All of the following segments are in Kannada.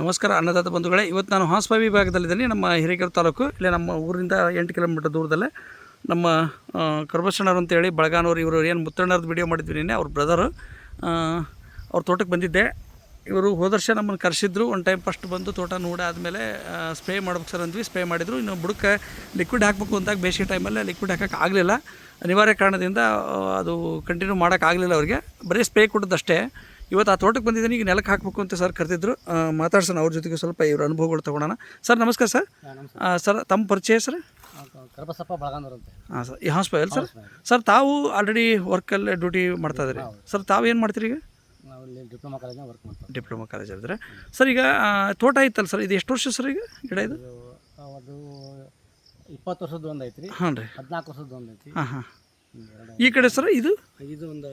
ನಮಸ್ಕಾರ ಅನ್ನದಾತ ಬಂಧುಗಳೇ, ಇವತ್ತು ನಾನು ಹಾಸ್ಪಾವಿ ವಿಭಾಗದಲ್ಲಿದ್ದೀನಿ. ನಮ್ಮ ಹಿರೇಕೆರೆ ತಾಲೂಕು, ಇಲ್ಲೇ ನಮ್ಮ ಊರಿಂದ ಎಂಟು ಕಿಲೋಮೀಟರ್ ದೂರದಲ್ಲೇ ನಮ್ಮ ಕರ್ಬಸಣ್ಣವ್ರು ಅಂತೇಳಿ ಬಳಗಾನವ್ರು ಇವರು ಏನು ಮುತ್ತಣ್ಣವ್ರದ್ದು ವಿಡಿಯೋ ಮಾಡಿದ್ವಿ ನಿನ್ನೆ, ಅವ್ರ ಬ್ರದರು ಅವ್ರ ತೋಟಕ್ಕೆ ಬಂದಿದ್ದೆ. ಇವರು ಹೋದ ವರ್ಷ ನಮ್ಮನ್ನು ಕರೆಸಿದ್ರು. ಒಂದು ಟೈಮ್ ಫಸ್ಟ್ ಬಂದು ತೋಟ ನೋಡಾದಮೇಲೆ ಸ್ಪ್ರೇ ಮಾಡ್ಬೇಕು ಸರ್ ಅಂದ್ವಿ. ಸ್ಪ್ರೇ ಮಾಡಿದ್ರು. ಇನ್ನು ಬುಡಕ್ಕೆ ಲಿಕ್ವಿಡ್ ಹಾಕಬೇಕು ಅಂದಾಗ ಬೇಸಿಗೆ ಟೈಮಲ್ಲಿ ಲಿಕ್ವಿಡ್ ಹಾಕೋಕೆ ಆಗಲಿಲ್ಲ. ಅನಿವಾರ್ಯ ಕಾರಣದಿಂದ ಅದು ಕಂಟಿನ್ಯೂ ಮಾಡೋಕ್ಕಾಗಲಿಲ್ಲ ಅವ್ರಿಗೆ. ಬರೀ ಸ್ಪ್ರೇ ಕೊಟ್ಟದ್ದಷ್ಟೇ. ಇವತ್ತು ಆ ತೋಟಕ್ಕೆ ಬಂದಿದ್ದೀನಿ ಈಗ ನೆಲಕ್ಕೆ ಹಾಕಬೇಕು ಅಂತ ಸರ್ ಕರೆದಿದ್ರು. ಮಾತಾಡ್ಸೋಣ ಅವ್ರ ಜೊತೆಗೆ ಸ್ವಲ್ಪ ಇವ್ರ ಅನುಭವಗಳು ತೊಗೊಳೋಣ ಸರ್ ನಮಸ್ಕಾರ ಸರ್. ಸರ್ ತಮ್ಮ ಪರಿಚಯ ಸರ್ ಹಾಂ ಸರ್. ಈ ಹಾಸ್ಪಿಟಲ್ ಸರ್? ಸರ್. ತಾವು ಆಲ್ರೆಡಿ ವರ್ಕಲ್ಲಿ ಡ್ಯೂಟಿ ಮಾಡ್ತಾ ಇದ್ರಿ ಸರ್. ತಾವು ಏನು ಮಾಡ್ತೀರಿ ಈಗ? ಡಿಪ್ಲೊಮಾ ಕಾಲೇಜ್ನಾಗ ವರ್ಕ್ ಮಾಡ್ತೀವಿ. ಡಿಪ್ಲೊಮಾ ಕಾಲೇಜ್ ಇದ್ರೆ ಸರ್ ಈಗ ತೋಟ ಇತ್ತಲ್ಲ ಸರ್ ಇದು ಎಷ್ಟು ವರ್ಷ ಸರ್ ಈಗ ಗಿಡ ಇದು? ಇದು ಅದು ಇಪ್ಪತ್ತು ವರ್ಷದ ಒಂದು ಐತ್ರಿ. ಹ್ಞೂ ರೀ. ಹದಿನಾಲ್ಕು ವರ್ಷದ ಒಂದು ಐತಿ ಹಾಂ ಹಾಂ. ಈ ಕಡೆ ಸರ್ ಇದು? ಇದು ಒಂದು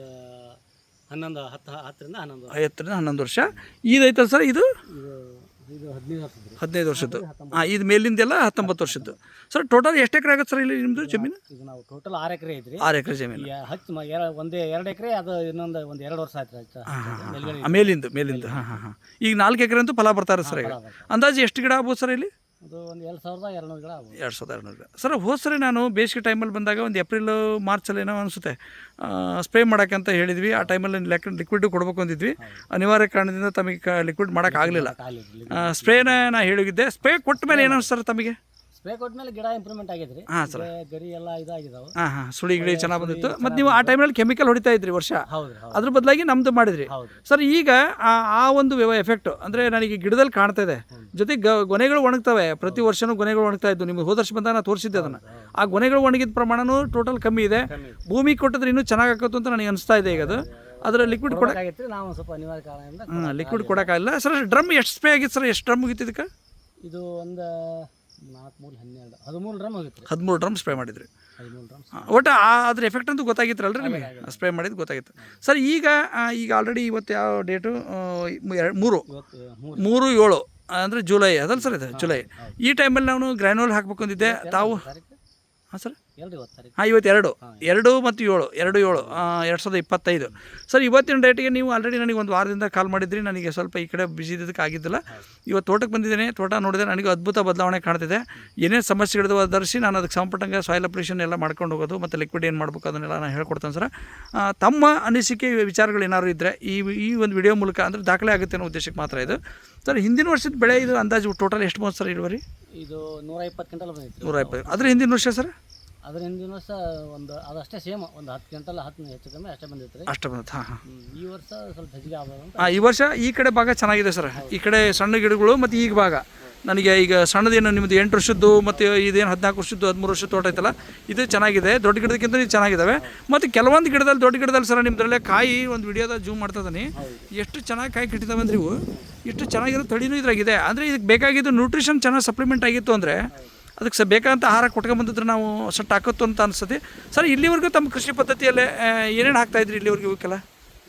ಹನ್ನೊಂದು ಹತ್ತು ಹತ್ತರಿಂದ ಹನ್ನೊಂದು ಐವತ್ತರಿಂದ ಹನ್ನೊಂದು ವರ್ಷ. ಇದು ಐತಲ್ಲ ಸರ್ ಇದು? ಇದು ಹದಿನೈದು ವರ್ಷದ್ದು. ಹದಿನೈದು ವರ್ಷದ್ದು. ಹಾಂ ಇದು ಮೇಲಿಂದೆಲ್ಲ ಹತ್ತೊಂಬತ್ತು ವರ್ಷದ್ದು. ಸರ್ ಟೋಟಲ್ ಎಷ್ಟು ಎಕರೆ ಆಗುತ್ತೆ ಸರ್ ಇಲ್ಲಿ ನಿಮ್ಮದು ಜಮೀನು? ಇದು ನಾವು ಟೋಟಲ್ ಆರು ಎಕರೆ ಐತ್ರಿ. ಆರು ಎಕರೆ ಜಮೀನು. ಹತ್ತು ಒಂದು ಎರಡು ಎಕರೆ ಅದು ಇನ್ನೊಂದು ಒಂದು ಎರಡು ವರ್ಷ ಆಯ್ತು? ಮೇಲಿಂದ ಮೇಲಿಂದ ಆ, ಮೇಲಿಂದು ಮೇಲಿಂದು. ಹಾಂ ಹಾಂ ಹಾಂ. ಈಗ ನಾಲ್ಕು ಎಕರೆ ಅಂತೂ ಫಲ ಬರ್ತಾರೆ ಸರ್ ಈಗ. ಅಂದಾಜು ಎಷ್ಟು ಗಿಡ ಆಗ್ಬೋದು ಸರ್ ಇಲ್ಲಿ? ಅದು ಒಂದು ಎರಡು ಸಾವಿರದ ಎರಡುನೂರು ಗಿಡ ಆಗ್ಬೋದು. ಎರಡು ಸಾವಿರದ ಗಿಡ. ಸರ್ ಹೋದ ಸರಿ ನಾನು ಬೇಸಿಗೆ ಟೈಮಲ್ಲಿ ಬಂದಾಗ ಒಂದು ಏಪ್ರಿಲ್ ಮಾರ್ಚಲ್ಲಿ ಏನೋ ಅನಿಸುತ್ತೆ. ಸ್ಪ್ರೇ ಮಾಡೋಕ್ಕೆ ಅಂತ ಹೇಳಿದ್ವಿ. ಆ ಟೈಮಲ್ಲಿ ಲೆಕ್ಕ ಲಿಕ್ವಿಡ್ ಕೊಡ್ಬೇಕು ಅಂದಿದ್ವಿ. ಅನಿವಾರ್ಯ ಕಾರಣದಿಂದ ತಮಗೆ ಲಿಕ್ವಿಡ್ ಮಾಡೋಕ್ಕಾಗಲಿಲ್ಲ. ಸ್ಪ್ರೇನ ನಾ ಹೇಳಿದ್ದೆ ಸ್ಪ್ರೇ ಕೊಟ್ಟ ಮೇಲೆ ಏನು ಸರ್ ತಮಗೆ? ಸ್ಪ್ರೇ ಗಿಡ ಇಂಪ್ರೂವ್ಮೆಂಟ್ ಹಾಂ ಸರ್. ಗರಿ- ಗರಿ ಎಲ್ಲ ಇದಾಗಿದಾವೆ. ಹಾಂ ಹಾಂ. ಸುಳಿ ಗಿಳಿ ಚೆನ್ನಾಗಿ ಬಂದಿತ್ತು. ಮತ್ತು ನೀವು ಆ ಟೈಮಲ್ಲಿ ಕೆಮಿಕಲ್ ಹೊಡಿತಾ ಇದ್ರಿ ವರ್ಷ. ಹೌದು ಅದ್ರ ಬದಲಾಗಿ ನಮ್ದು ಮಾಡಿದ್ರಿ. ಸರ್ ಈಗ ಆ ಆ ಒಂದು ಎಫೆಕ್ಟ್ ಅಂದರೆ ನನಗೆ ಗಿಡದಲ್ಲಿ ಕಾಣ್ತಾ ಇದೆ. ಜೊತೆಗೆ ಗ- ಗೊನೆಗಳು ಒಣಗ್ತವೆ. ಪ್ರತಿ ವರ್ಷನೂ ಗೊನೆಗಳು ಒಣಗ್ತಾ ಇದ್ದು. ನಿಮ್ಗೆ ಹೋದ ಬಂದ ಬಂದಾಗ ನಾನು ತೋರಿಸಿದ್ದೆ ಅದನ್ನು. ಆ ಗೊನೆಗಳು ಒಣಗಿದ ಪ್ರಮಾಣನೂ ಟೋಟಲ್ ಕಮ್ಮಿ ಇದೆ. ಭೂಮಿ ಕೊಟ್ಟಿದ್ರೆ ಇನ್ನೂ ಚೆನ್ನಾಗಿ ಹಾಕೋದು ಅಂತ ನನಗೆ ಅನಿಸ್ತಾ ಇದೆ ಈಗ ಅದು. ಅದರ ಲಿಕ್ವಿಡ್ ಕೊಡ ನಾವು ಸ್ವಲ್ಪ ಅನಿವಾರ್ಯ ಕಾರಣದಿಂದ ಹಾಂ ಲಿಕ್ವಿಡ್ ಕೊಡೋಕ್ಕಾಗಿಲ್ಲ. ಸರ್ ಡ್ರಮ್ ಎಷ್ಟು ಸ್ಪ್ರೇ ಆಗಿತ್ತು ಸರ್? ಎಷ್ಟು ಡ್ರಮ್ ಮುಗಿತಿದ್ದಕ್ಕೆ? ಇದು ಒಂದು ನಾಲ್ಕು ಮೂರು ಹನ್ನೆರಡು ಹದಿಮೂರು ಡ್ರಮ್ ಹೋಗಿತ್ತು ಹದಿಮೂರು ಡ್ರಮ್ ಸ್ಪ್ರೇ ಮಾಡಿದ್ರಿ. ಹದಿಮೂರು ಒಟ್ಟು ಆ ಅದ್ರ ಎಫೆಕ್ಟ್ ಅಂತೂ ಗೊತ್ತಾಗಿತ್ತಲ್ರಿ ನಿಮಗೆ? ಸ್ಪ್ರೇ ಮಾಡಿದ್ದು ಗೊತ್ತಾಗಿತ್ತು. ಸರ್ ಈಗ ಈಗ ಆಲ್ರೆಡಿ ಇವತ್ತು ಯಾವ ಡೇಟು ಮೂರು? ಇವತ್ತು ಮೂರು. ಮೂರು ಏಳು ಅಂದರೆ ಜುಲೈ ಅದಲ್ಲ ಸರ್ ಇದು? ಜುಲೈ. ಈ ಟೈಮಲ್ಲಿ ನಾನು ಗ್ರ್ಯಾನ್ಯೂಲ್ ಹಾಕ್ಬೇಕು ಅಂದಿದ್ದೆ. ತಾವು ಹಾಂ ಸರ್? ಎರಡು ಹಾಂ ಇವತ್ತು ಎರಡು. ಎರಡು. ಮತ್ತು ಏಳು. ಎರಡು ಏಳು. ಎರಡು ಸಾವಿರದ ಇಪ್ಪತ್ತೈದು. ಸರ್ ಇವತ್ತಿನ ಡೇಟಿಗೆ ನೀವು ಆಲ್ರೆಡಿ ನನಗೆ ಒಂದು ವಾರದಿಂದ ಕಾಲ್ ಮಾಡಿದ್ರಿ. ನನಗೆ ಸ್ವಲ್ಪ ಈ ಕಡೆ ಬಿಸಿ ಇದ್ದಕ್ಕೆ ಆಗಿದ್ದಿಲ್ಲ. ಇವತ್ತು ತೋಟಕ್ಕೆ ಬಂದಿದ್ದೇನೆ. ತೋಟ ನೋಡಿದೆ ನನಗೆ ಅದ್ಭುತ ಬದಲಾವಣೆ ಕಾಣ್ತಿದೆ. ಏನೇನು ಹಿಡಿದು ಧರಿಸಿ ನಾನು ಅದಕ್ಕೆ ಸಂಪಟ್ಟಂಗೆ ಸಾಯಿಲ್ ಅಪ್ರೇಷನ್ ಎಲ್ಲ ಮಾಡ್ಕೊಂಡು ಹೋಗೋದು ಮತ್ತು ಲಿಕ್ವಿಡ್ ಏನು ಮಾಡಬೇಕು ಅದನ್ನೆಲ್ಲ ನಾನು ಹೇಳ್ಕೊಡ್ತೇನೆ ಸರ್. ತಮ್ಮ ಅನಿಸಿಕೆ ವಿಚಾರಗಳು ಏನಾದ್ರು ಇದ್ದರೆ ಈ ಈ ಒಂದು ವಿಡಿಯೋ ಮೂಲಕ ಅಂದರೆ ದಾಖಲೆ ಆಗುತ್ತೆ ಅನ್ನೋ ಉದ್ದೇಶಕ್ಕೆ ಮಾತ್ರ ಇದು. ಸರ್ ಹಿಂದಿನ ವರ್ಷದ ಬೆಳೆ ಇದು ಅಂದಾಜು ಟೋಟಲ್ ಎಷ್ಟು ಬಂತು ಸರ್ ಇಳುವರಿ? ಇದು ನೂರ ಇಪ್ಪತ್ತು ಕ್ವಿಂಟಲ್ ಬಂದಿತ್ತು. ನೂರ ಇಪ್ಪತ್ತು. ಅದ್ರ ಹಿಂದಿನ ವರ್ಷ ಸರ್? ಅದ್ರ ಹಿಂದಿನ ವರ್ಷ ಒಂದು ಅದಷ್ಟೇ ಸೇಮ್ ಒಂದು ಹತ್ತು ಕ್ವಿಂಟಲ್ ಹತ್ತು ಹೆಚ್ಚು ಕಮ್ಮಿ ಅಷ್ಟೇ ಬಂದಿತ್ತು ರೀ. ಅಷ್ಟು ಹಾ ಹಾಂ ಹಾಂ. ಹ್ಮ್. ಈ ವರ್ಷ ಸ್ವಲ್ಪ ಹೆಚ್ಚಿಗೆ ಆಗ್ಬೋದು ಅಂತ ಹಾಂ ಈ ವರ್ಷ ಈ ಕಡೆ ಭಾಗ ಚೆನ್ನಾಗಿದೆ ಸರ್. ಈ ಕಡೆ ಸಣ್ಣ ಗಿಡಗಳು ಮತ್ತು ಈಗ ಭಾಗ. ನನಗೆ ಈಗ ಸಣ್ಣದೇನು ನಿಮ್ಮದು ಎಂಟು ವರ್ಷದ್ದು ಮತ್ತು ಇದೇನು ಹದಿನಾಲ್ಕು ವರ್ಷದ್ದು ಹದಿಮೂರು ವರ್ಷದ ತೋಟ ಐತಲ್ಲ ಇದು ಚೆನ್ನಾಗಿದೆ. ದೊಡ್ಡ ಗಿಡದಕ್ಕಿಂತ ಇದು ಚೆನ್ನಾಗಿದ್ದಾವೆ ಮತ್ತು ಕೆಲವೊಂದು ಗಿಡದಲ್ಲಿ ದೊಡ್ಡ ಗಿಡದಲ್ಲಿ ಸರ್ ನಿಮ್ಮದ್ರಲ್ಲೇ ಕಾಯಿ ಒಂದು ವಿಡಿಯೋದ ಜೂಮ್ ಮಾಡ್ತಾ ಇದ್ದೀನಿ. ಎಷ್ಟು ಚೆನ್ನಾಗಿ ಕಾಯಿ ಕಟ್ಟಿದ್ದಾವೆ ಅಂದ್ರೆ ಇವು. ಎಷ್ಟು ಚೆನ್ನಾಗಿರೋ ತಳಿನೂ ಇದ್ರಾಗಿದೆ. ಅಂದರೆ ಇದಕ್ಕೆ ಬೇಕಾಗಿದ್ದು ನ್ಯೂಟ್ರಿಷನ್ ಚೆನ್ನಾಗಿ ಸಪ್ಲಿಮೆಂಟ್ ಆಗಿತ್ತು ಅಂದರೆ ಅದಕ್ಕೆ ಸ ಬೇಕಾದಂಥ ಆಹಾರ ಕೊಟ್ಕೊಂಬಂದಿದ್ರೆ ನಾವು ಸಟ್ ಹಾಕತ್ತು ಅಂತ ಅನಿಸ್ತದೆ ಸರ್ ಇಲ್ಲಿವರೆಗೂ ತಮ್ಮ ಕೃಷಿ ಪದ್ಧತಿಯಲ್ಲೇ ಏನೇನು ಹಾಕ್ತಾಯಿದ್ರಿ ಇಲ್ಲಿವರೆಗೂ ಇವಕ್ಕೆಲ್ಲ?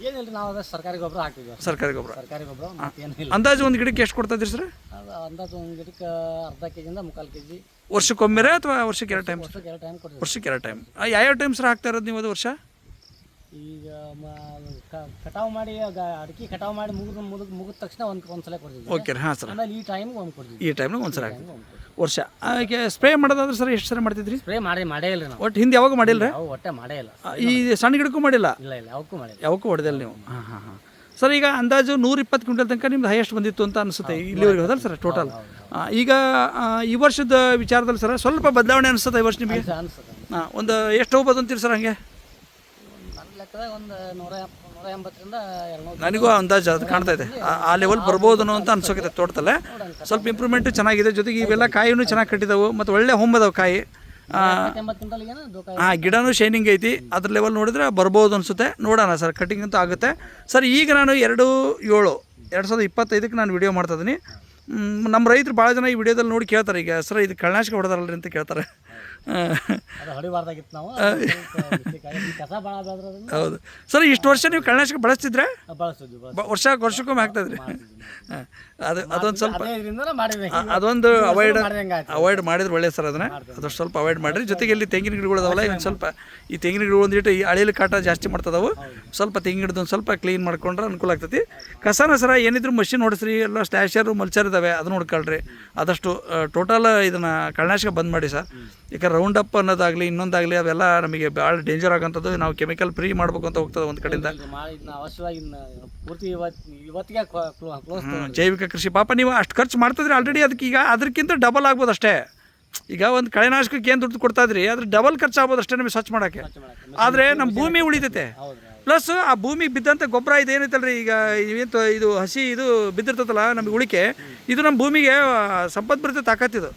ಏನಿಲ್ಲ ನಾವು ಅದೇ ಸರ್ಕಾರಿ ಗೊಬ್ಬರ ಹಾಕಿದ್ವಿ ಸರ್ಕಾರಿ ಗೊಬ್ಬರ. ಸರ್ಕಾರಿ ಗೊಬ್ಬರ ಮತ್ತೇನಿಲ್ಲ ಅಂದಾಜು ಒಂದು ಗಿಡಕ್ಕೆ ಎಷ್ಟು ಕೊಡ್ತಾ ಇದ್ರಿ ಸರ್? ಅದು ಅಂದಾಜು ಒಂದು ಗಿಡಕ್ಕೆ ಅರ್ಧ ಕೆ ಜಿಯಿಂದ ಮುಕ್ಕಾಲು ಕೆ ಜಿ ವರ್ಷಕ್ಕೊಮ್ಮೆ ಅಥವಾ ವರ್ಷಕ್ಕೆ ಎರಡು ಟೈಮ್ ವರ್ಷಕ್ಕೆ ಎರಡು ಟೈಮ್ ಕೊಡ್ತೀವಿ. ವರ್ಷಕ್ಕೆ ಎರಡು ಟೈಮ್ ಯಾವ ಟೈಮ್ ಸರ್ ಹಾಕ್ತಾ ಇರೋದು ನೀವು ಅದು ವರ್ಷ? ಈಗ ಕಟಾವು ಮಾಡಿ ಅಡಿಕೆ ಕಟಾವು ಮಾಡಿ ಮುಗಿದ ಮುಗಿದ ಮುಗಿದ ತಕ್ಷಣ ಒಂದು ಒಂದ್ಸಲ ಕೊಡ್ತಿದ್ವಿ ಓಕೆ ಹಾಂ ಸರ್. ಆಮೇಲೆ ಈ ಟೈಮ್ಗೆ ಒಂದು ಕೊಡ್ತಿದ್ವಿ ಈ ಟೈಮ್ನಾಗ ಒಂದು ಸಲ ವರ್ಷ ಆಕೆ ಸ್ಪ್ರೇ ಮಾಡೋದಾದ್ರೆ ಸರ್ ಎಷ್ಟು ಸಲ ಮಾಡ್ತಿದ್ರಿ? ಸ್ಪ್ರೇ ಮಾಡಿ ಮಾಡೇ ಇಲ್ಲ ನಾವು. ಒಟ್ಟು ಹಿಂದೆ ಯಾವಾಗ ಮಾಡಿಲ್ಲ ರೀ ಒಟ್ಟೆ ಮಾಡೇ ಇಲ್ಲ. ಈ ಸಣ್ಣ ಗಿಡಕ್ಕೂ ಮಾಡಿಲ್ಲ? ಇಲ್ಲ ಇಲ್ಲ ಯಾವಕ್ಕೂ ಮಾಡಿಲ್ಲ. ಯಾವಕ್ಕೂ ಹೊಡೆದಿಲ್ಲ ನೀವು? ಹಾಂ ಹಾಂ ಹಾಂ. ಸರ್ ಈಗ ಅಂದಾಜು ನೂರ ಇಪ್ಪತ್ತು ಕ್ವಿಂಟಲ್ ತನಕ ನಿಮ್ದು ಹೈಯೆಸ್ಟ್ ಬಂದಿತ್ತು ಅಂತ ಅನಿಸುತ್ತೆ ಇಲ್ಲಿವರೆಗೆ ಹೋದಲ್ಲ ಸರ್ ಟೋಟಲ್ ಈಗ ಈ ವರ್ಷದ ವಿಚಾರದಲ್ಲಿ ಸರ್ ಸ್ವಲ್ಪ ಬದಲಾವಣೆ ಅನಿಸುತ್ತೆ ಈ ವರ್ಷ ನಿಮಗೆ? ಒಂದು ಎಷ್ಟು ಹೋಗ್ಬೋದು ಅಂತೀರಿ ಸರ್ ಹಂಗೆ? ನನಗೂ ಅಂದಾಜು ಅದು ಕಾಣ್ತಾ ಇದೆ. ಆ- ಆ ಲೆವೆಲ್ ಬರ್ಬೋದು ಅಂತ ಅನ್ಸೋಕೈತೆ ತೋಟದಲ್ಲೇ ಸ್ವಲ್ಪ ಇಂಪ್ರೂವ್ಮೆಂಟು ಚೆನ್ನಾಗಿದೆ. ಜೊತೆಗೆ ಇವೆಲ್ಲ ಕಾಯಿನೂ ಚೆನ್ನಾಗಿ ಕಟ್ಟಿದಾವು. ಮತ್ತು ಒಳ್ಳೆ ಹೊಂಬದವು ಕಾಯಿ. ಎಂಬತ್ತು ದೋಕಾಯಿ ಹಾಂ ಗಿಡನೂ ಶೈನಿಂಗ್ ಐತಿ. ಅದ್ರ ಲೆವೆಲ್ ನೋಡಿದ್ರೆ ಬರ್ಬೋದು ಅನಿಸುತ್ತೆ. ನೋಡೋಣ ಸರ್ ಕಟಿಂಗ್ ಅಂತೂ ಆಗುತ್ತೆ. ಸರ್, ಈಗ ನಾನು ಎರಡು ಏಳು, ಎರಡು ಸಾವಿರದ ಇಪ್ಪತ್ತೈದಕ್ಕೆ ನಾನು ವಿಡಿಯೋ ಮಾಡ್ತಾ ಇದ್ದೀನಿ. ನಮ್ಮ ರೈತರು ಭಾಳ ಜನ ಈ ವಿಡಿಯೋದಲ್ಲಿ ನೋಡಿ ಕೇಳ್ತಾರೆ. ಈಗ, ಸರ್, ಇದು ಕಳ್ಳನಾಶಕ ಹೊಡೆದಾರಲ್ರಿ ಅಂತ ಕೇಳ್ತಾರೆ. ಹೊಡಿಬಾರ್ದಾಗಿತ್ತು ನಾವು. ಕಸ ಭಾಳ ಹೌದು. ಸರ್ ಇಷ್ಟು ವರ್ಷ ನೀವು ಕಳೆನಾಶಕ ಬಳಸ್ತಿದ್ರೆ? ವರ್ಷ ವರ್ಷಕ್ಕೊಮ್ಮೆ ಹಾಕ್ತಾಯಿದ್ರಿ. ಹಾಂ ಅದು ಅದೊಂದು ಸ್ವಲ್ಪ ಅದೊಂದು ಅವಾಯ್ಡ್ ಅವಾಯ್ಡ್ ಮಾಡಿದ್ರೆ ಒಳ್ಳೆ ಸರ್ ಅದನ್ನ. ಅದಷ್ಟು ಸ್ವಲ್ಪ ಅವಾಯ್ಡ್ ಮಾಡಿರಿ. ಜೊತೆಗೆ ಇಲ್ಲಿ ತೆಂಗಿನ ಗಿಡಗಳು ಅದಾವಲ್ಲ ಇನ್ನು ಸ್ವಲ್ಪ ಈ ತೆಂಗಿನ ಗಿಡ ಒಂದಿಟ್ಟು ಈ ಅಳಿಲು ಕಾಟ ಜಾಸ್ತಿ ಮಾಡ್ತದವು. ಸ್ವಲ್ಪ ತೆಂಗಿನ ಗಿಡದ ಒಂದು ಸ್ವಲ್ಪ ಕ್ಲೀನ್ ಮಾಡ್ಕೊಂಡ್ರೆ ಅನುಕೂಲ ಆಗ್ತೈತಿ. ಕಸನ ಸರ ಏನಿದ್ರು ಮಷಿನ್ ಹೊಡಿಸ್ರಿ ಎಲ್ಲ ಸ್ಟ್ಯಾಶರು ಮಲ್ಚರ್ ಇದಾವೆ ಅದನ್ನ ನೋಡ್ಕೊಳ್ರಿ ಆದಷ್ಟು ಟೋಟಲ್ ಇದನ್ನ ಕಳ್ಳನಾಶಕ ಬಂದ್ ಮಾಡಿ ಸರ್. ಈಗ ರೌಂಡ್ ಅಪ್ ಅನ್ನೋದಾಗಲಿ ಇನ್ನೊಂದಾಗಲಿ ಅವೆಲ್ಲ ನಮಗೆ ಭಾಳ ಡೇಂಜರ್ ಆಗೋಂಥದ್ದು. ನಾವು ಕೆಮಿಕಲ್ ಫ್ರೀ ಮಾಡ್ಬೇಕು ಅಂತ ಹೋಗ್ತದೆ ಒಂದು ಕಡೆಯಿಂದ. ಅವಶ್ಯವಾಗಿ ಪೂರ್ತಿ ಇವತ್ತಿಗೆ ಜೈವಿಕ ಕೃಷಿ. ಪಾಪ ನೀವು ಅಷ್ಟು ಖರ್ಚು ಮಾಡ್ತಿದ್ರೆ ಆಲ್ರೆಡಿ ಅದಕ್ಕೆ ಈಗ ಅದಕ್ಕಿಂತ ಡಬಲ್ ಆಗ್ಬೋದು ಅಷ್ಟೇ. ಈಗ ಒಂದು ಕಳೆನಾಶಕಕ್ಕೆ ಏನು ದುಡ್ಡು ಕೊಡ್ತಾ ಇದ್ರಿ ಅದ್ರ ಡಬಲ್ ಖರ್ಚು ಆಗ್ಬೋದು ಅಷ್ಟೇ ನಮಗೆ ಸ್ವಚ್ಛ ಮಾಡೋಕ್ಕೆ. ಆದರೆ ನಮ್ಮ ಭೂಮಿ ಉಳಿತೈತೆ. ಪ್ಲಸ್ ಆ ಭೂಮಿಗೆ ಬಿದ್ದಂಥ ಗೊಬ್ಬರ ಇದು ಏನೈತಲ್ರಿ ಈಗ ಇವೇಂತ ಇದು ಹಸಿ ಇದು ಬಿದ್ದಿರ್ತದಲ್ಲ ನಮಗೆ ಉಳಿಕೆ ಇದು ನಮ್ಮ ಭೂಮಿಗೆ ಸಂಪದ್ಭರಿತ ತಾಕತ್ತಿದು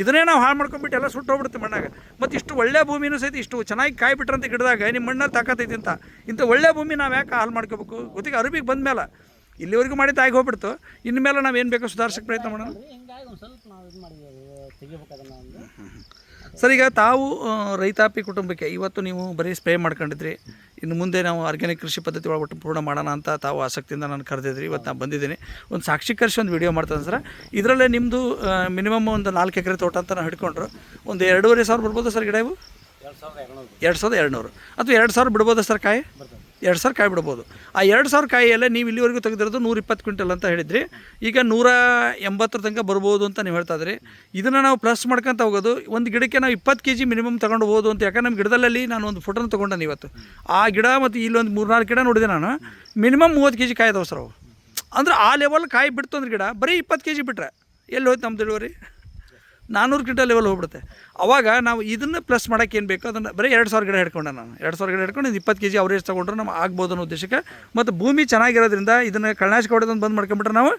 ಇದನ್ನೇ ನಾವು ಹಾಳು ಮಾಡ್ಕೊಂಡ್ಬಿಟ್ಟು ಎಲ್ಲ ಸುಟ್ಟು ಹೋಗ್ಬಿಡುತ್ತೆ ಮಣ್ಣಾಗ. ಮತ್ತು ಇಷ್ಟು ಒಳ್ಳೆ ಭೂಮಿನೂ ಸಹಿತ ಇಷ್ಟು ಚೆನ್ನಾಗಿ ಕಾಯಿ ಬಿಟ್ರಂತ ಗಿಡದಾಗ ನಿಮ್ಮ ಮಣ್ಣಲ್ಲಿ ತಾಕತ್ತೈತಿ ಅಂತ. ಇಂಥ ಒಳ್ಳೆ ಭೂಮಿ ನಾವು ಯಾಕೆ ಹಾಳು ಮಾಡ್ಕೋಬೇಕು? ಗೊತ್ತಿಗೆ ಅರಬಿಗೆ ಬಂದ ಮೇಲೆ ಇಲ್ಲಿವರೆಗೂ ಮಾಡಿ ತಾಯಿಗೆ ಹೋಗ್ಬಿಡ್ತು. ಇನ್ನು ಮೇಲೆ ನಾವು ಏನು ಬೇಕೋ ಸುಧಾರಿಸೋಕೆ ಪ್ರಯತ್ನ ಮಾಡೋಣ? ಸರ್ ಈಗ ತಾವು ರೈತಾಪಿ ಕುಟುಂಬಕ್ಕೆ ಇವತ್ತು ನೀವು ಬರೀ ಸ್ಪ್ರೇ ಮಾಡ್ಕೊಂಡಿದ್ರಿ. ಇನ್ನು ಮುಂದೆ ನಾವು ಆರ್ಗ್ಯಾನಿಕ್ ಕೃಷಿ ಪದ್ಧತಿ ಒಳಗೆ ಪೂರ್ಣ ಮಾಡೋಣ ಅಂತ ತಾವು ಆಸಕ್ತಿಯಿಂದ ನಾನು ಕರೆದಿದ್ರಿ. ಇವತ್ತು ನಾನು ಬಂದಿದ್ದೀನಿ. ಒಂದು ಸಾಕ್ಷೀಕರಿಸಿ ಒಂದು ವಿಡಿಯೋ ಮಾಡ್ತಾನೆ ಸರ್. ಇದರಲ್ಲೇ ನಿಮ್ಮದು ಮಿನಿಮಮ್ ಒಂದು ನಾಲ್ಕು ಎಕರೆ ತೋಟ ಅಂತ ನಾವು ಹಿಡ್ಕೊಂಡ್ರು. ಒಂದು ಎರಡೂವರೆ ಸಾವಿರ ಬಿಡ್ಬೋದಾ ಸರ್ ಗಿಡ ಇವು? ಎರಡು ಸಾವಿರದ ಎರಡುನೂರು. ಎರಡು ಸಾವಿರದ ಎರಡುನೂರು. ಅಥವಾ ಎರಡು ಸಾವಿರ ಬಿಡ್ಬೋದಾ ಸರ್ ಕಾಯಿ? ಎರಡು ಸಾವಿರ ಕಾಯಿ ಬಿಡ್ಬೋದು ಆ ಎರಡು ಸಾವಿರ ಕಾಯಿಯಲ್ಲೇ ನೀವು ಇಲ್ಲಿವರೆಗೂ ತೆಗೆದಿರೋದು ನೂರ ಇಪ್ಪತ್ತು ಕ್ವಿಂಟಲ್ ಅಂತ ಹೇಳಿದ್ರಿ. ಈಗ ನೂರ ಎಂಬತ್ತರ ತನಕ ಬರ್ಬೋದು ಅಂತ ನೀವು ಹೇಳ್ತಾ ಇದ್ರಿ. ಇದನ್ನು ನಾವು ಪ್ಲಸ್ ಮಾಡ್ಕೊಂತ ಹೋಗೋದು, ಒಂದು ಗಿಡಕ್ಕೆ ನಾವು ಇಪ್ಪತ್ತು ಕೆ ಜಿ ಮಿನಿಮಮ್ ತಗೊಂಡು ಹೋಗೋದು ಅಂತ, ಯಾಕಂದ್ರೆ ನಮ್ಮ ಗಿಡದಲ್ಲಿ ನಾನು ಒಂದು ಫೋಟೋನ ತೊಗೊಂಡೆ ಇವತ್ತು. ಆ ಗಿಡ ಮತ್ತು ಇಲ್ಲೊಂದು ಮೂರ್ನಾಲ್ಕು ಗಿಡ ನೋಡಿದೆ ನಾನು. ಮಿನಿಮಮ್ ಮೂವತ್ತು ಕೆ ಜಿ ಕಾಯಿ ಸರ್ ಅವು. ಅಂದ್ರೆ ಆ ಲೆವೆಲ್ ಕಾಯಿ ಬಿಡ್ತು ಅಂದ್ರೆ ಗಿಡ, ಬರೀ ಇಪ್ಪತ್ತು ಕೆ ಜಿ ಬಿಟ್ರೆ. ಎಲ್ಲಿ ಹೋಯ್ತು ನಮ್ಮ ಇಳುವರಿ ನಾನ್ನೂರು ಕ್ವಿಂಟಲ್ ಲೆವೆಲ್ ಹೋಗ್ಬಿಡುತ್ತೆ. ಅವಾಗ ನಾವು ಇದನ್ನು ಪ್ಲಸ್ ಮಾಡೋಕ್ಕೆ ಏನು ಬೇಕು? ಅದನ್ನು ಬರೀ ಎರಡು ಸಾವಿರ ಗಿಡ ಹಿಡ್ಕೊಂಡೆ ನಾನು. ಎರಡು ಸಾವಿರ ಗಿಡ ಹಿಡ್ಕೊಂಡು ಇಪ್ಪತ್ತು ಕೆ ಜಿ ಅವರೇಜ್ ತೊಗೊಂಡ್ರೆ ನಾವು ಆಗ್ಬೋದು ಅನ್ನೋ ಉದ್ದೇಶಕ್ಕೆ ಮತ್ತು ಭೂಮಿ ಚೆನ್ನಾಗಿರೋದ್ರಿಂದ ಇದನ್ನು ಕಳ್ಳನಾಶಕ ಹೊಡೆದೊಂದು ಬಂದ್ ಮಾಡ್ಕೊಂಬಿಟ್ರೆ ನಾವು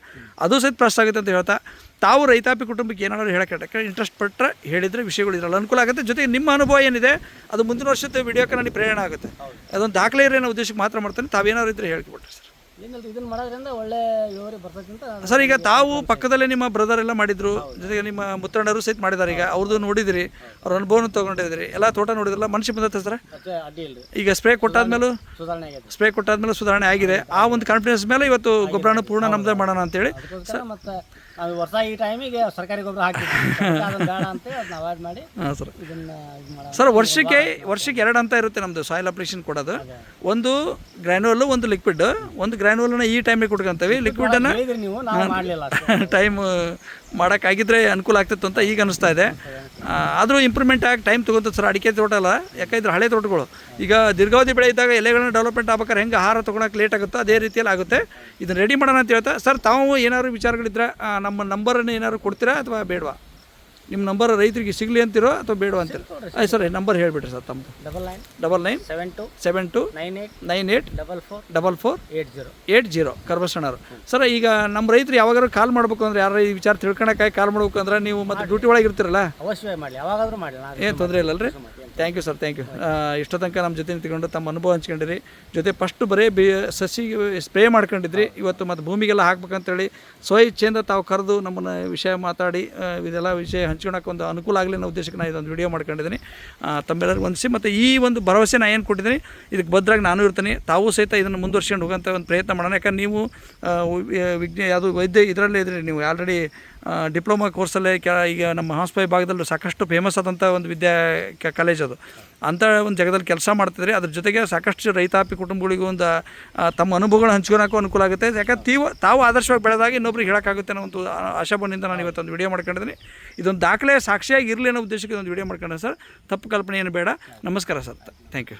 ಅದು ಸಹಿತ ಪ್ಲಸ್ ಆಗುತ್ತೆ ಅಂತ ಹೇಳ್ತಾ, ತಾವು ರೈತಾಪಿ ಕುಟುಂಬಕ್ಕೆ ಏನಾದರೂ ಹೇಳಕ್ಕೆ ಇಂಟ್ರೆಸ್ಟ್ ಪಟ್ಟರೆ ಹೇಳಿದರೆ ವಿಷಯಗಳು ಇದ್ರಲ್ಲಿ ಅನುಕೂಲ ಆಗುತ್ತೆ. ಜೊತೆಗೆ ನಿಮ್ಮ ಅನುಭವ ಏನಿದೆ, ಅದು ಮುಂದಿನ ವರ್ಷದ ವಿಡಿಯೋಕ್ಕೆ ನನಗೆ ಪ್ರೇರಣೆ ಆಗುತ್ತೆ. ಅದೊಂದು ದಾಖಲೆ ಇರೋ ಉದ್ದೇಶಕ್ಕೆ ಮಾತ್ರ ಮಾಡ್ತಾನೆ. ತಾವೇನಾದ್ರು ಇದ್ದರೆ ಹೇಳ್ಕೊಬಿಟ್ರೆ ಸರ್. ಏನಿಲ್ಲ ಇದನ್ನ ಮಾಡೋದ್ರಿಂದ ಒಳ್ಳೆ ಇಳುವರಿ ಬರ್ತೈತಿ ಅಂತ ಸರ್ ಈಗ ತಾವು ಪಕ್ಕದಲ್ಲೇ ನಿಮ್ಮ ಬ್ರದರ್ ಎಲ್ಲ ಮಾಡಿದ್ರು ಜೊತೆಗೆ ನಿಮ್ಮ ಮುತ್ತಣ್ಣರು ಸಹಿತ ಮಾಡಿದ್ದಾರೆ ಈಗ ಅವ್ರದ್ದು ನೋಡಿದಿರಿ ಅವ್ರ ಅನುಭವನ ತಗೊಂಡಿದ್ರಿ ಎಲ್ಲ ತೋಟ ನೋಡಿದ್ರಲ್ಲ ಮನುಷ್ಯ ಬಂದ ಸರ್? ಈಗ ಸ್ಪ್ರೇ ಕೊಟ್ಟಾದ್ಮೇಲೂ ಸ್ಪ್ರೇ ಕೊಟ್ಟಾದ್ಮೇಲೆ ಸುಧಾರಣೆ ಆಗಿದೆ ಆ ಒಂದು ಕಾನ್ಫಿಡೆನ್ಸ್ ಮೇಲೆ ಇವತ್ತು ಗೊಬ್ಬರನ ಪೂರ್ಣ ನಮ್ದೇ ಮಾಡೋಣ ಅಂತೇಳಿ. ಸರ್ ಮತ್ತೆ ನಾವು ವರ್ಷ ಈ ಟೈಮಿಗೆ ಸರ್ಕಾರಿ ಗೊಬ್ಬರ ಹಾಕಿ ಅದನ್ನ ಬೇಡ ಅಂತ ಅದನ್ನ ಅವಾಯ್ಡ್ ಮಾಡಿ ಹಾಂ ಸರ್. ಇದನ್ನ ಇದು ಮಾಡೋಣ ಸರ್ ವರ್ಷಕ್ಕೆ ವರ್ಷಕ್ಕೆ ಎರಡು ಅಂತ ಇರುತ್ತೆ ನಮ್ದು ಸಾಯಿಲ್ ಅಪ್ಲಿಕೇಶನ್ ಕೊಡೋದು. ಒಂದು ಗ್ರ್ಯಾನ್ಯುವಲ್ಲು ಒಂದು ಲಿಕ್ವಿಡ್ ಒಂದು ಗ್ರ್ಯಾನ್ಯೂಲ್ನ ಈ ಟೈಮಿಗೆ ಕೊಟ್ಕೊಂತೀವಿ. ಲಿಕ್ವಿಡನ್ನು ಹೇಳಿದ್ರಿ ನೀವು ನಾವು ಮಾಡಲಿಲ್ಲ ಟೈಮ್ ಮಾಡೋಕ್ಕಾಗಿದ್ರೆ ಅನುಕೂಲ ಆಗ್ತಿತ್ತು ಅಂತ ಈಗ ಅನಿಸ್ತಾ ಇದೆ. ಆದರೂ ಇಂಪ್ರೂವ್ಮೆಂಟ್ ಆಗಿ ಟೈಮ್ ತೊಗೊತದೆ ಸರ್ ಅಡಿಕೆ ತೋಟ ಅಲ್ಲ, ಯಾಕಂದ್ರೆ ಹಳೆ ತೋಟಗಳು. ಈಗ ದೀರ್ಘಾವಧಿ ಬೆಳೆ ಇದ್ದಾಗ ಎಲೆಗಳನ್ನ ಡೆವಲಪ್ಮೆಂಟ್ ಆಗ್ಬೇಕಾದ್ರೆ ಹೆಂಗೆ ಆಹಾರ ತೊಗೊಳಕ್ಕೆ ಲೇಟ್ ಆಗುತ್ತೋ ಅದೇ ರೀತಿಯಲ್ಲಿ ಆಗುತ್ತೆ. ಇದನ್ನು ರೆಡಿ ಮಾಡೋಣ ಅಂತ ಹೇಳ್ತಾ ಸರ್ ತಾವು ಏನಾದ್ರು ವಿಚಾರಗಳಿದ್ರೆ ನಮ್ಮ ನಂಬರನ್ನು ಏನಾದ್ರು ಕೊಡ್ತೀರಾ ಅಥವಾ ಬೇಡವಾ? ನಿಮ್ಮ ನಂಬರ್ ರೈತರಿಗೆ ಸಿಗಲಿ ಅಂತಿರೋ ಅಥವಾ ಬೇಡ ಅಂತೀರೋ? ಆಯ್ತು ಸರ್ ನಂಬರ್ ಹೇಳಿಬಿಡ್ರಿ ಸರ್ ತಮ್ಮದು double nine double nine seven two seven two nine eight nine eight double four double four eight zero. Eight zero ಕರ್ಬಸಣ್ಣರು sir ಈಗ ನಮ್ಮ ರೈತರು ಯಾವಾಗಾರು ಕಾಲ್ ಮಾಡ್ಬೇಕು ಅಂದ್ರೆ ಯಾರು ಈ ವಿಚಾರ ತಿಳ್ಕೊಳಕ್ಕಾಗಿ ಕಾಲ್ ಮಾಡ್ಬೇಕು ಅಂದ್ರೆ ನೀವು ಮತ್ತೆ ಡ್ಯೂಟಿ ಒಳಗೆ ಇರ್ತೀರಲ್ಲ ಅವಶ್ಯ ಮಾಡಲಿ. ಯಾವಾಗಾದ್ರೂ ಮಾಡಲಿ. ನಾವು ಏನು ತೊಂದರೆ ಇಲ್ಲಲ್ರಿ? Thank you sir thank you ಇಷ್ಟ ತನಕ ನಮ್ಮ ಜೊತೆ ನಿಂತ್ಕೊಂಡು ತಮ್ಮ ಅನುಭವ ಹಂಚ್ಕೊಂಡಿರಿ. ಜೊತೆ ಫಸ್ಟ್ ಬರೀ ಬಿ, ಸಸಿ ಸ್ಪ್ರೇ ಮಾಡ್ಕೊಂಡಿದ್ರಿ. ಇವತ್ತು ಮತ್ತು ಭೂಮಿಗೆಲ್ಲ ಹಾಕ್ಬೇಕಂತೇಳಿ ಸ್ವ ಇಚ್ಛೆಯಿಂದ ತಾವು ಕರೆದು ನಮ್ಮನ್ನು ವಿಷಯ ಮಾತಾಡಿ ಇದೆಲ್ಲ ವಿಷಯ ಹಂಚ್ಕೊಳಕ್ಕೆ ಒಂದು ಅನುಕೂಲ ಆಗಲಿ ಅನ್ನೋ ಉದ್ದೇಶಕ್ಕೆ ನಾನು ಇದೊಂದು ವಿಡಿಯೋ ಮಾಡ್ಕೊಂಡಿದ್ದೀನಿ. ತಮ್ಮೆಲ್ಲರಿಗೂ ವಂದಿಸಿ ಮತ್ತು ಈ ಒಂದು ಭರವಸೆ ನಾನು ಏನು ಕೊಟ್ಟಿದ್ದೀನಿ ಇದಕ್ಕೆ ಭದ್ರಾಗಿ ನಾನು ಇರ್ತೀನಿ. ತಾವು ಸಹಿತ ಇದನ್ನು ಮುಂದುವರ್ಸ್ಕೊಂಡು ಹೋಗೋಂಥ ಒಂದು ಪ್ರಯತ್ನ ಮಾಡೋಣ. ಯಾಕಂದ್ರೆ ನೀವು ವಿಜ್ಞ, ಯಾವುದು ವೈದ್ಯ ಇದರಲ್ಲೇ ಇದ್ರಿ, ನೀವು ಆಲ್ರೆಡಿ ಡಿಪ್ಲೊಮಾ ಕೋರ್ಸಲ್ಲೇ ಕೆ ಈಗ ನಮ್ಮ ಹಾಸ್ಪೈ ಭಾಗದಲ್ಲೂ ಸಾಕಷ್ಟು ಫೇಮಸ್ ಆದಂಥ ಒಂದು ವಿದ್ಯಾ ಕಾಲೇಜ್ ಅದು. ಅಂಥ ಒಂದು ಜಾಗದಲ್ಲಿ ಕೆಲಸ ಮಾಡ್ತಿದ್ರೆ ಅದ್ರ ಜೊತೆಗೆ ಸಾಕಷ್ಟು ರೈತಾಪಿ ಕುಟುಂಬಗಳಿಗೂ ಒಂದು ತಮ್ಮ ಅನುಭವಗಳನ್ನ ಹಂಚ್ಕೊಳಕ್ಕೂ ಅನುಕೂಲ ಆಗುತ್ತೆ. ಯಾಕಂದ್ರೆ ತೀವ, ತಾವು ಆದರ್ಶವಾಗಿ ಬೆಳೆದಾಗ ಇನ್ನೊಬ್ರಿಗೆ ಹೇಳೋಕ್ಕಾಗುತ್ತೆ ಅನ್ನೋ ಒಂದು ಬಂದಿಂದ ನಾನು ಇವತ್ತೊಂದು ವಿಡಿಯೋ ಮಾಡ್ಕೊಂಡಿದ್ದೀನಿ. ಇದೊಂದು ದಾಖಲೆ ಸಾಕ್ಷಿಯಾಗಿ ಇರಲಿ ಅನ್ನೋ ಉದ್ದೇಶಕ್ಕೆ ಒಂದು ವಿಡಿಯೋ ಮಾಡ್ಕೊಂಡೆ ಸರ್, ತಪ್ಪು ಕಲ್ಪನೆ ಏನು ಬೇಡ. ನಮಸ್ಕಾರ ಸರ್. Thank you